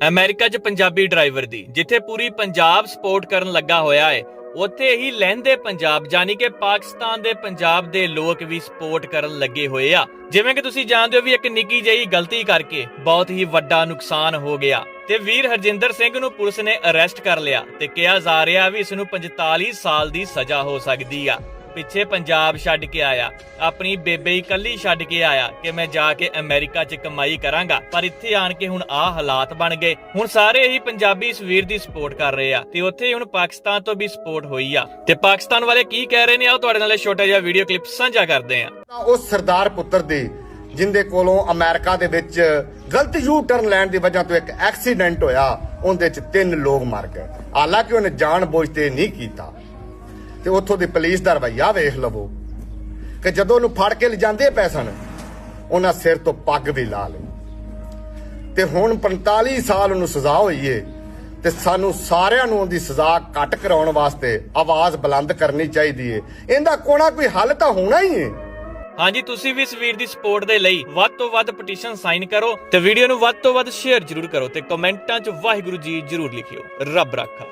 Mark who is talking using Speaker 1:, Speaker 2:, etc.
Speaker 1: America 'ਚ Punjabi driver ਦੀ, ਜਿੱਥੇ ਪੂਰੀ Punjab support ਕਰਨ ਲੱਗਾ ਹੋਇਆ ਏ। ਉੱਥੇ ਹੀ ਲਹਿੰਦੇ ਪੰਜਾਬ ਜਾਨੀ ਕਿ ਪਾਕਿਸਤਾਨ ਦੇ ਪੰਜਾਬ ਦੇ ਲੋਕ ਵੀ ਸਪੋਰਟ ਕਰਨ ਲੱਗੇ ਹੋਏ ਆ। ਜਿਵੇਂ ਕਿ ਤੁਸੀਂ ਜਾਣਦੇ ਹੋ ਵੀ ਇੱਕ ਨਿੱਕੀ ਜਿਹੀ ਗਲਤੀ ਕਰਕੇ ਬਹੁਤ ਹੀ ਵੱਡਾ ਨੁਕਸਾਨ ਹੋ ਗਿਆ। ਤੇ ਵੀਰ ਹਰਜਿੰਦਰ ਸਿੰਘ ਨੂੰ ਪੁਲਿਸ ਨੇ ਅਰੈਸਟ ਕਰ ਲਿਆ ਤੇ ਕਿਹਾ ਜਾ ਰਿਹਾ ਵੀ ਇਸ ਨੂੰ 45 ਸਾਲ ਦੀ ਸਜ਼ਾ ਹੋ ਸਕਦੀ ਆ। ਪਿੱਛੇ ਪੰਜਾਬ ਛੱਡ ਕੇ ਆਇਆ। ਆਪਣੀ ਬੇਬੇ ਹੀ ਕੱਲੀ ਛੱਡ ਕੇ ਆਇਆ ਕਿ ਮੈਂ ਜਾ ਕੇ ਅਮਰੀਕਾ 'ਚ ਕਮਾਈ ਕਰਾਂਗਾ। ਪਰ ਇੱਥੇ ਆਣ ਕੇ ਹੁਣ ਆਹ ਹਾਲਾਤ ਬਣ ਗਏ। ਹੁਣ ਸਾਰੇ ਹੀ ਪੰਜਾਬੀ ਇਸ ਵੀਰ ਦੀ ਸਪੋਰਟ ਕਰ ਰਹੇ ਆ ਤੇ ਉੱਥੇ ਹੁਣ ਪਾਕਿਸਤਾਨ ਤੋਂ ਵੀ ਸਪੋਰਟ ਹੋਈ ਆ। ਤੇ ਪਾਕਿਸਤਾਨ ਵਾਲੇ ਕੀ ਕਹਿ ਰਹੇ ਨੇ? ਆਓ ਤੁਹਾਡੇ ਨਾਲ ਛੋਟਾ ਜਿਹਾ ਵੀਡੀਓ ਕਲਿੱਪ ਸਾਂਝਾ ਕਰਦੇ ਆ।
Speaker 2: ਉਹ ਸਰਦਾਰ ਪੁੱਤਰ ਦੀ, ਜਿੰਦੇ ਕੋਲੋਂ ਅਮਰੀਕਾ ਦੇ ਵਿੱਚ ਗਲਤ ਯੂ ਟਰਨ ਲੈਣ ਦੀ ਵਜ੍ਹਾ ਤੋਂ ਇੱਕ ਐਕਸੀਡੈਂਟ ਹੋਇਆ, ਉਹਦੇ ਚ ਤਿੰਨ ਲੋਕ ਮਰ ਗਏ। ਹਾਲਾਂਕਿ ਉਹਨੇ ਜਾਣ ਬੁੱਝ ਤੇ ਨਹੀਂ ਕੀਤਾ। ਤੇ ਉੱਥੋਂ ਦੀ ਪੁਲਿਸ ਦਾ ਰਵੱਈਆ ਵੇਖ ਲਵੋ ਕਿ ਜਦੋਂ ਉਹਨੂੰ ਫੜ ਕੇ ਲਿਜਾਂਦੇ ਪਏ ਸਨ, ਉਹਨਾਂ ਸਿਰ ਤੋਂ ਪੱਗ ਵੀ ਲਾ ਲਈ। ਤੇ ਹੁਣ 45 ਸਾਲ ਉਹਨੂੰ ਸਜ਼ਾ ਹੋਈ ਏ ਤੇ ਸਾਨੂੰ ਸਾਰਿਆਂ ਨੂੰ ਉਹਦੀ ਸਜ਼ਾ ਘੱਟ ਕਰਾਉਣ ਵਾਸਤੇ ਆਵਾਜ਼ ਬੁਲੰਦ ਕਰਨੀ ਚਾਹੀਦੀ ਏ। ਇਹਦਾ ਕੋਣਾ ਕੋਈ ਹੱਲ ਤਾਂ ਹੋਣਾ ਹੀ ਏ।
Speaker 1: ਹਾਂਜੀ, ਤੁਸੀਂ ਵੀ ਇਸ ਵੀਰ ਦੀ ਸਪੋਰਟ ਦੇ ਲਈ ਵੱਧ ਤੋਂ ਵੱਧ ਪਟੀਸ਼ਨ ਸਾਈਨ ਕਰੋ ਤੇ ਵੀਡੀਓ ਨੂੰ ਵੱਧ ਤੋਂ ਵੱਧ ਸ਼ੇਅਰ ਜ਼ਰੂਰ ਕਰੋ ਤੇ ਕਮੈਂਟਾਂ 'ਚ ਵਾਹਿਗੁਰੂ ਜੀ ਜ਼ਰੂਰ ਲਿਖਿਓ। ਰੱਬ ਰਾਖਾ।